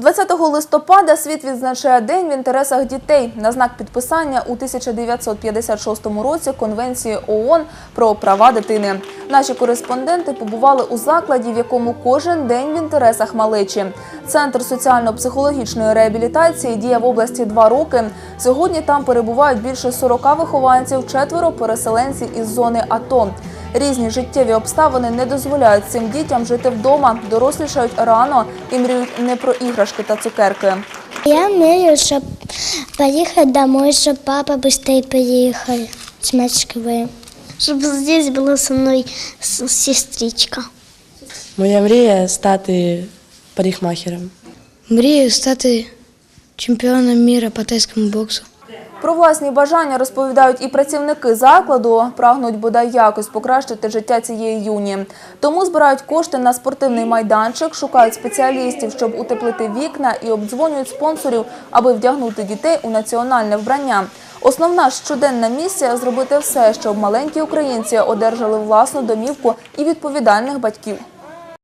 20 листопада світ відзначає День в інтересах дітей на знак підписання у 1956 році Конвенції ООН про права дитини. Наші кореспонденти побували у закладі, в якому кожен день в інтересах малечі. Центр соціально-психологічної реабілітації діє в області два роки. Сьогодні там перебувають більше 40 вихованців, четверо переселенців із зони АТО. Різні життєві обставини не дозволяють цим дітям жити вдома, дорослішають рано і мріють не про іграшки та цукерки. Я мрію, щоб поїхати домой, щоб папа швидше приїхав з Москви. Щоб здесь була зі мною сестричка. Моя мрія стати парикмахером. Мрію стати чемпіоном міра по тайському боксу. Про власні бажання розповідають і працівники закладу, прагнуть бодай якось покращити життя цієї юні. Тому збирають кошти на спортивний майданчик, шукають спеціалістів, щоб утеплити вікна, і обдзвонюють спонсорів, аби вдягнути дітей у національне вбрання. Основна щоденна місія зробити все, щоб маленькі українці одержали власну домівку і відповідальних батьків.